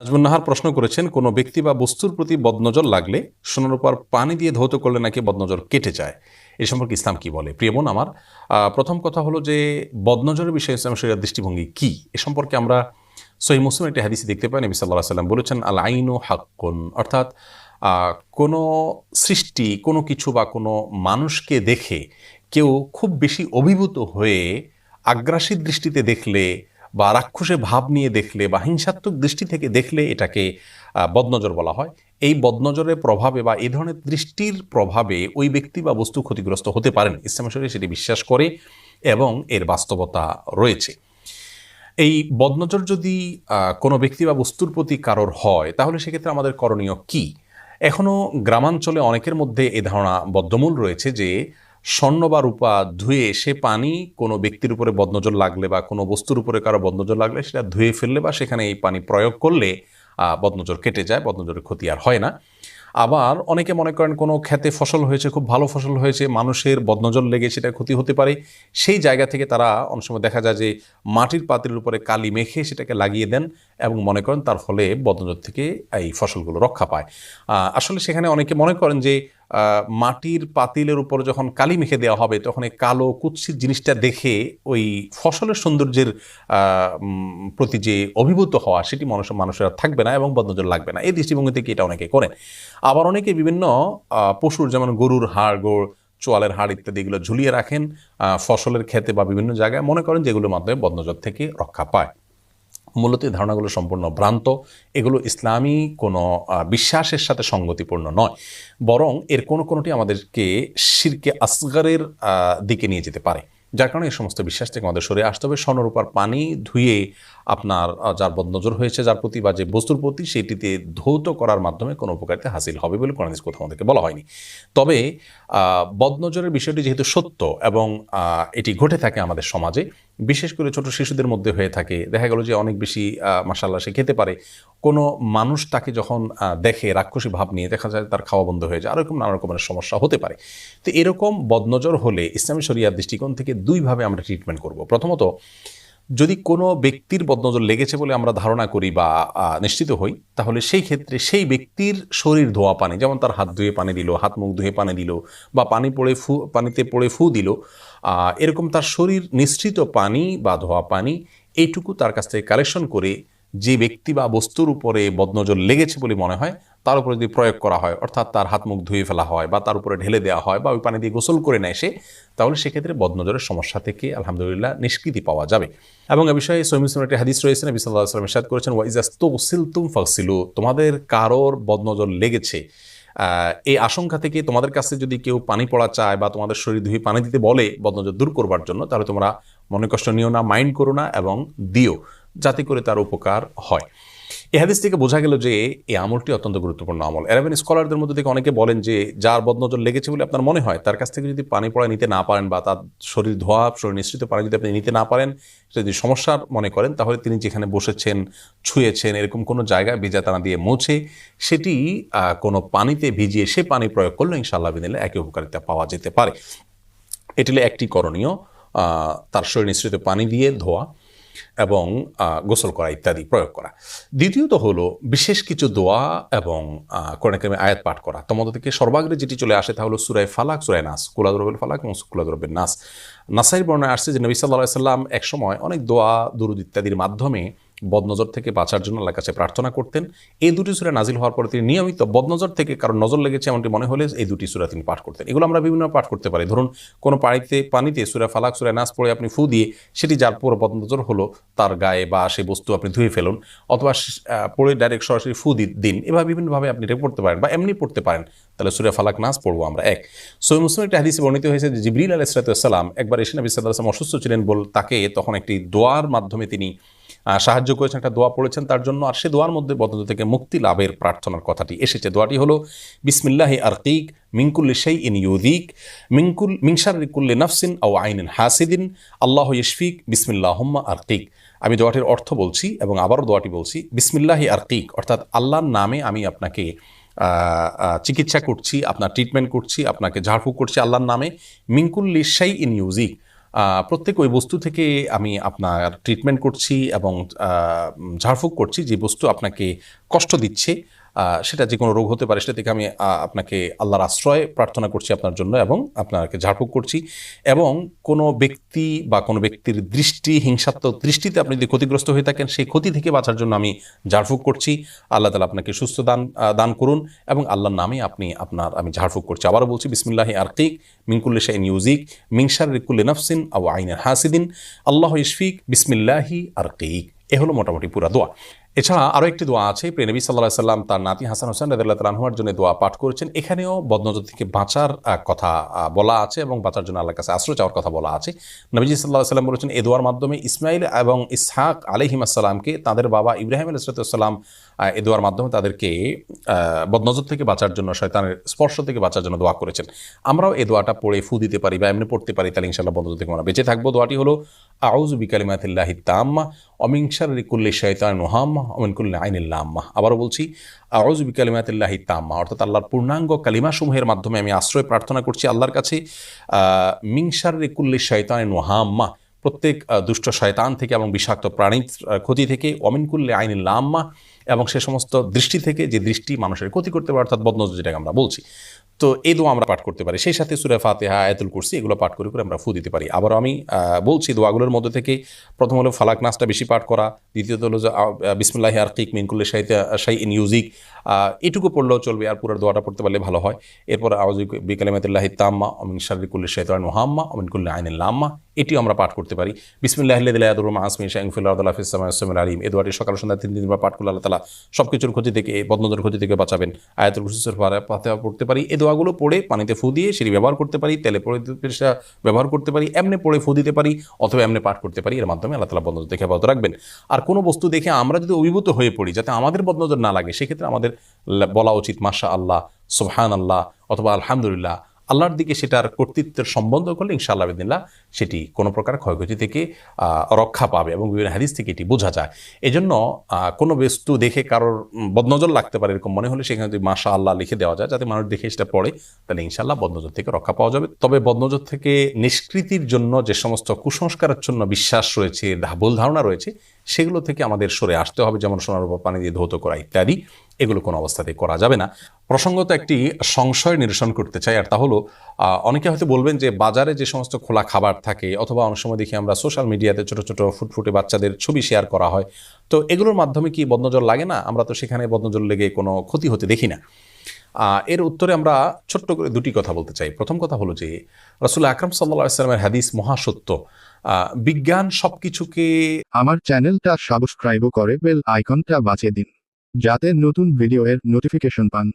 নাজমুন নাহার প্রশ্ন করেছেন, কোনো ব্যক্তি বা বস্তুর প্রতি বদনজর লাগলে সোনার উপর পানি দিয়ে ধৌত করলে নাকি বদনজর কেটে যায়? এ সম্পর্কে ইসলাম কি বলে? প্রিয় বোন আমার প্রথম কথা হলো যে বদনজরের বিষয়ে ইসলাম শরিয়ার দৃষ্টিভঙ্গি কি? এ সম্পর্কে আমরা সহি মুসলিম একটি হাদিসে দেখতে পাই, নবী সাল্লাহ সাল্লাম বলেছেন আল আইনু হাক্কুন। অর্থাৎ কোনো সৃষ্টি, কোনো কিছু বা কোনো মানুষকে দেখে কেউ খুব বেশি অভিভূত হয়ে আগ্রাসী দৃষ্টিতে দেখলে বা রাক্ষসে ভাব নিয়ে দেখলে বা হিংসাত্মক দৃষ্টি থেকে দেখলে এটাকে বদনজর বলা হয়। এই বদনজরের প্রভাবে বা এই ধরনের দৃষ্টির প্রভাবে ওই ব্যক্তি বা বস্তু ক্ষতিগ্রস্ত হতে পারেন। ইসলাম সেটি বিশ্বাস করে এবং এর বাস্তবতা রয়েছে। এই বদনজর যদি কোনো ব্যক্তি বা বস্তুর প্রতি কারোর হয়, তাহলে সেক্ষেত্রে আমাদের করণীয় কি? এখনও গ্রামাঞ্চলে অনেকের মধ্যে এ ধারণা বদ্ধমূল রয়েছে যে স্বর্ণ বা রূপা ধুয়ে সে পানি কোনো ব্যক্তির উপরে বদনজর লাগলে বা কোনো বস্তুর উপরে কারও বদনজর লাগলে সেটা ধুয়ে ফেললে বা সেখানে এই পানি প্রয়োগ করলে বদনজর কেটে যায়, বদনজরের ক্ষতি আর হয় না। আবার অনেকে মনে করেন কোনো খেতে ফসল হয়েছে, খুব ভালো ফসল হয়েছে, মানুষের বদনজর লেগে সেটা ক্ষতি হতে পারে। সেই জায়গা থেকে তারা অনেক সময় দেখা যায় যে মাটির পাতিলের উপরে কালি মেখে সেটাকে লাগিয়ে দেন এবং মনে করেন তার ফলে বদনজর থেকে এই ফসলগুলো রক্ষা পায়। আসলে সেখানে অনেকে মনে করেন যে মাটির পাতিলের উপর যখন কালি মেখে দেওয়া হবে, তখন এই কালো কুৎসিত জিনিসটা দেখে ওই ফসলের সৌন্দর্যের প্রতি যে অভিভূত হওয়া, সেটি মানুষ, মানুষের থাকবে না এবং বদনজর লাগবে না। এই দৃষ্টিভঙ্গি থেকে এটা অনেকে করেন? আবার অনেকে বিভিন্ন পশুর যেমন গরুর হাড়, গোড়, চোয়ালের হাড় ইত্যাদি এগুলো ঝুলিয়ে রাখেন ফসলের ক্ষেতে বা বিভিন্ন জায়গায় মনে করেন যেগুলোর মাধ্যমে বদনজর থেকে রক্ষা পায়। মূলত এই ধারণাগুলো সম্পূর্ণ ভ্রান্ত। এগুলো ইসলামী কোনো বিশ্বাসের সাথে সঙ্গতিপূর্ণ নয়। বরং এর কোনো কোনোটি আমাদেরকে শিরকে আসগারের দিকে নিয়ে যেতে পারে। যার কারণে এই সমস্ত বিশ্বাস থেকে আমাদের সরে আসতে হবে। স্বর্ণরূপার পানি ধুয়ে আপনার যার বদনজর হয়েছে, যার প্রতি বা যে বস্তুর প্রতি সেটিতে ধৌত করার মাধ্যমে কোনো উপকারিতা হাসিল হবে বলে কোনো কোথাও আমাদেরকে বলা হয়নি। তবে বদনজরের বিষয়টি যেহেতু সত্য এবং এটি ঘটে থাকে আমাদের সমাজে বিশেষ করে ছোট শিশুদের মধ্যে হয়ে থাকে। দেখা গেল যে অনেক বেশি মাসাল্লাহ সে খেতে পারে। কোনো মানুষ তাকে যখন দেখে, রাক্ষসী ভাব নিয়ে, দেখা যায় তার খাওয়া বন্ধ হয়ে যায়। আরও এরকম নানা রকমের সমস্যা হতে পারে। তো এরকম বদনজর হলে ইসলামী শরিয়ার দৃষ্টিকোণ থেকে দুইভাবে আমরা ট্রিটমেন্ট করব। প্রথমত যদি কোনো ব্যক্তির বদনজর লেগেছে বলে আমরা ধারণা করি বা নিশ্চিত হই, তাহলে সেই ক্ষেত্রে সেই ব্যক্তির শরীর ধোয়া পানি, যেমন তার হাত ধুয়ে পানি দিল, হাত মুখ ধুয়ে পানি দিল বা পানি পড়ে ফু, পানিতে পড়ে ফু দিল এরকম তার শরীর নিশ্চিত পানি বা ধোয়া পানি, এইটুকু তার কাছ থেকে কালেকশন করে যে ব্যক্তি বা বস্তুর উপরে বদনজর লেগেছে বলে মনে হয় তার উপরে যদি প্রয়োগ করা হয়, অর্থাৎ তার হাত মুখ ধুয়ে ফেলা হয় বা তার উপরে ঢেলে দেওয়া হয় বা ওই পানি দিয়ে গোসল করে নেয় সে, তাহলে সেক্ষেত্রে বদনজরের সমস্যা থেকে আলহামদুলিল্লাহ নিষ্কৃতি পাওয়া যাবে। এবং এ বিষয়ে সৈমিসলাম একটি হাদিস রয়েছে, নবী সাল্লাহ আসলাম ইরশাদ করেছেন ওয়াইজাস তুসিল তুম ফাকসিলু তোমাদের কারোর বদনজর লেগেছে। এই আশঙ্কা থেকে তোমাদের কাছে যদি কেউ পানি পড়া চায় বা তোমাদের শরীর ধুয়ে পানি দিতে বলে বদনজর দূর করবার জন্য, তাহলে তোমরা মনে কষ্ট নিও না, মাইন্ড করো না এবং দিও, যাতে করে তার উপকার হয়। এই হাদিস থেকে বোঝা গেল যে এই আমলটি অত্যন্ত গুরুত্বপূর্ণ আমল। এরাবেন স্কলারদের মধ্যে থেকে অনেকে বলেন যে যার বদনজর লেগেছে বলে আপনার মনে হয়, তার কাছ থেকে যদি পানি পড়া নিতে না পারেন বা তার শরীর ধোয়া, শরীর নিশ্চিত পানি যদি আপনি নিতে না পারেন, যদি সমস্যার মনে করেন, তাহলে তিনি যেখানে বসেছেন, ছুঁয়েছেন, এরকম কোনো জায়গায় ভিজা টানা দিয়ে মুছে, সেটি কোনো পানিতে ভিজিয়ে সে পানি প্রয়োগ করলে ইনশাআল্লাহ বিদিলে একই উপকারিতা পাওয়া যেতে পারে। এটি একটি করণীয় তার শরীর নিঃসৃত পানি দিয়ে ধোয়া এবং গোসল করা ইত্যাদি প্রয়োগ করা। দ্বিতীয়ত হলো বিশেষ কিছু দোয়া এবং কোরআনকামে আয়াত পাঠ করা। তোমাদের থেকে সর্বাগ্রে যেটি চলে আসে তা হলো সুরায় ফালাক, সুরায় নাস কুলাদরবের ফালাক এবং কুলাদরবের নাস। নাসাইর বর্ণায় আসছে যে নবী সাল্লাহ সাল্লাম একসময় অনেক দোয়া, দুরুদ ইত্যাদির মাধ্যমে বদনজর থেকে বাঁচার জন্য আল্লাহর কাছে প্রার্থনা করতেন। এই দুটি সুরা নাজিল হওয়ার পরে তিনি নিয়মিত বদনজর থেকে কারণ নজর লেগেছে এমনটি মনে হলে এই দুটি সুরা তিনি পাঠ করতেন। এগুলো আমরা বিভিন্ন পাঠ করতে পারি। ধরুন, কোনো পানিতে পানিতে সুরা ফালাক, সুরা নাচ পড়ে আপনি ফু দিয়ে সেটি যার পুরো বদনজর হলো তার গায়ে বা সেই বস্তু আপনি ধুয়ে ফেলুন অথবা পড়ে ডাইরেক্ট সরাসরি ফু দিন। এভাবে বিভিন্নভাবে আপনি এটা পড়তে পারেন বা এমনি পড়তে পারেন। তাহলে সুরা ফালাক নাচ পড়ব আমরা এক। সৈ মুসলিম একটি হাদিসে বর্ণিত হয়েছে যে জিবরিল আলাইসালাম একবার এসে নবী সাল্লাহ আসলাম অসুস্থ ছিলেন বল তাকে তখন একটি দোয়ার মাধ্যমে তিনি সাহায্য করেছেন, একটা দোয়া পড়েছেন তার জন্য। আর সে দোয়ার মধ্যে বদল থেকে মুক্তি লাভের প্রার্থনার কথাটি এসেছে। দোয়াটি হলো, বিসমিল্লাহি আরকিক মিঙ্কুল্লি সেই ইন ইউদিক মিঙ্কুল মিংসারিকুল্লি নাফসিন ও আইনিন হাসিদিন আল্লাহ ইশফিক বিসমিল্লাহম্মা আরকিক আমি দোয়াটির অর্থ বলছি এবং আবারও দোয়াটি বলছি, বিসমিল্লাহি আরকিক অর্থাৎ আল্লাহর নামে আমি আপনাকে চিকিৎসা করছি, আপনার ট্রিটমেন্ট করছি, আপনাকে ঝাড়ফুঁক করছি আল্লাহর নামে। মিঙ্কুল্লি সেই ইন ইউজিক প্রত্যেক ওই বস্তু থেকে আমি আপনার ট্রিটমেন্ট করছি এবং ঝাড়ফুঁক করছি যে বস্তু আপনাকে কষ্ট দিচ্ছে। সেটা যে কোনো রোগ হতে পারে, সেটা থেকে আমি আপনাকে আল্লাহর আশ্রয় প্রার্থনা করছি আপনার জন্য এবং আপনাকে ঝাড়ফুঁক করছি এবং কোনো ব্যক্তি বা কোনো ব্যক্তির দৃষ্টি, হিংসাত্মক দৃষ্টিতে আপনি যদি ক্ষতিগ্রস্ত হয়ে থাকেন, সেই ক্ষতি থেকে বাঁচার জন্য আমি ঝাড়ফুঁক করছি। আল্লাহ তালা আপনাকে সুস্থ দান দান করুন এবং আল্লাহর নামে আপনি আপনার, আমি ঝাড়ফুঁক করছি। আবারও বলছি, বিসমিল্লাহি আরকিক মিনকুল্লি শাইন ইউজিক মিংসার রিকুল্লি নফসিন আউ আইনের হাসিদিন। আল্লাহ ইশফিক, বিসমিল্লাহি আরকিক। এ হলো মোটামুটি পুরা দোয়া। এছাড়া আরও একটি দোয়া আছে। প্রেনবী নবী সাল্লাহ সাল্লাম তার নাতি হাসান হোসেন রাদিল্লাহ তালাহুয়ার জন্য দোয়া পাঠ করেছেন। এখানেও বদনজর থেকে বাঁচার কথা বলা আছে এবং বাঁচার জন্য আল্লাহর কাছে আশ্রয় চাওয়ার কথা বলা আছে। নবীজি সাল্লাহ সাল্লাম বলেছেন, এ দোয়ার মাধ্যমে ইসমাইল এবং ইসহাক আলহিম আসসালামকে তাদের বাবা ইব্রাহিম আলাইসালাম এ দোয়ার মাধ্যমে তাদেরকে বদনজর থেকে বাঁচার জন্য, শয়তানের স্পর্শ থেকে বাঁচার জন্য দোয়া করেছেন। আমরাও এই দোয়াটা পড়ে ফু দিতে পারি বা এমনি পড়তে পারি, তাহলে ইনশাল্লাহ বদনজর থেকে আমরা বেঁচে থাকব, দোয়াটি হলো আউজ বিকালিমাতিল্লাহি তাম্মা অমিংসার রিকুল্লি শৈতান নোহাম্মা অমিনকুল্লি আইনিল্লাম্মা আবারও বলছি আউজ বিকালিমাতিল্লাহি তাম্মা, অর্থাৎ আল্লাহর পূর্ণাঙ্গ কালিমাসমূহের মাধ্যমে আমি আশ্রয় প্রার্থনা করছি আল্লাহর কাছে মিংসার রিকুল্লি শৈতান নোহাম্মা প্রত্যেক দুষ্ট শয়তান থেকে এবং বিষাক্ত প্রাণীর ক্ষতি থেকে অমিনকুল্লে অমিনকুল্লি আইনিল্লাম্মা এবং সে সমস্ত দৃষ্টি থেকে যে দৃষ্টি মানুষের ক্ষতি করতে পারে, অর্থাৎ বদনজর, যেটাকে আমরা বলছি তো এই দোয়া আমরা পাঠ করতে পারি। সেই সাথে সুরে ফাতেহা, আয়াতুল কুরসি এগুলো পাঠ করে করে আমরা ফু দিতে পারি। আবারও আমি বলছি দোয়াগুলোর মধ্যে থেকে প্রথম হলো ফালাক নাচটা বেশি পাঠ করা, দ্বিতীয়ত হলো বিসমুল্লাহ আর কিক মিনকুল্লে শাহিতে শাই ইন ইউজিক এটুকু পড়লেও চলবে আর পুরো দোয়াটা পড়তে পারলে ভালো হয়। এরপর আওয়াজ বিকালিমাতুল্লাহ তাম্মা অমিন শারিকুল্লি শৈতান মোহাম্মা অমিন কুল্লি আইন লাম্মা, এটিও আমরা পাঠ করতে পারি। বিসমুল্লাহ দিল্লাহ আসমি শাহিফুল্লাহ ইসলাম আলিম। এ দোয়াটি সকাল সন্ধ্যা তিন দিন পাঠ করলে আল্লাহ তালা সব কিছুর ক্ষতি থেকে বদনজর ক্ষতি থেকে বাঁচাবেন। আয়াতুল ফাতেহা পড়তে পারি। এই দোয়াগুলো পড়ে পানিতে ফু দিয়ে সেটি ব্যবহার করতে পারি, তেলে পড়ে ব্যবহার করতে পারি, এমনি পড়ে ফু দিতে পারি অথবা এমনি পাঠ করতে পারি, এর মাধ্যমে আল্লাহ তালা বদনজর দেখে হেফাজত রাখবেন। আর কোনো বস্তু দেখে আমরা যদি অভিভূত হয়ে পড়ি যাতে আমাদের বদনজর না লাগে, সেক্ষেত্রে আমাদের বলা উচিত মাশা আল্লাহ সুবহান আল্লাহ অথবা আলহামদুলিল্লাহ। আল্লাহর দিকে সেটার কর্তৃত্বের সম্বন্ধ করলে ইনশাআল্লাহ সেটি কোনো প্রকার ক্ষয়ক্ষতি থেকে রক্ষা পাবে এবং বিভিন্ন হাদিস থেকে এটি বোঝা যায়। এজন্য কোনো বস্তু দেখে কারোর বদনজর লাগতে পারে এরকম মনে হলে সেখানে যদি মাশা আল্লাহ লিখে দেওয়া যায়, যাতে মানুষ দেখে সেটা পড়ে, তাহলে ইনশাআল্লাহ বদনজর থেকে রক্ষা পাওয়া যাবে। তবে বদনজর থেকে নিষ্কৃতির জন্য যে সমস্ত কুসংস্কারের জন্য বিশ্বাস রয়েছে ভুল ধারণা রয়েছে, সেগুলো থেকে আমাদের সরে আসতে হবে, যেমন সোনার উপর পানি দিয়ে ধৌত করা ইত্যাদি, এগুলো কোনো অবস্থাতেই করা যাবে না। প্রসঙ্গত একটি সংশয় নিরসন করতে চাই, আর তা হলো অনেকে হয়তো বলবেন যে বাজারে যে সমস্ত খোলা খাবার থাকে, অথবা অনেক সময় দেখি আমরা সোশ্যাল মিডিয়াতে ছোট ছোট ফুটফুটে বাচ্চাদের ছবি শেয়ার করা হয়, তো এগুলোর মাধ্যমে কি বদনজল লাগে না? আমরা তো সেখানে বদনজল লেগে কোনো ক্ষতি হতে দেখি না। এর উত্তরে আমরা ছোট্ট করে দুটি কথা বলতে চাই। প্রথম কথা হলো যে, রসুল আকরম সাল্লা সাল্লামের হাদিস মহাসত্য। বিজ্ঞান সব কিছুকে আমার চ্যানেলটা সাবস্ক্রাইবও করে, বেল আইকনটা বাঁচিয়ে দিন, যাতে নতুন ভিডিও এর নোটিফিকেশন পান।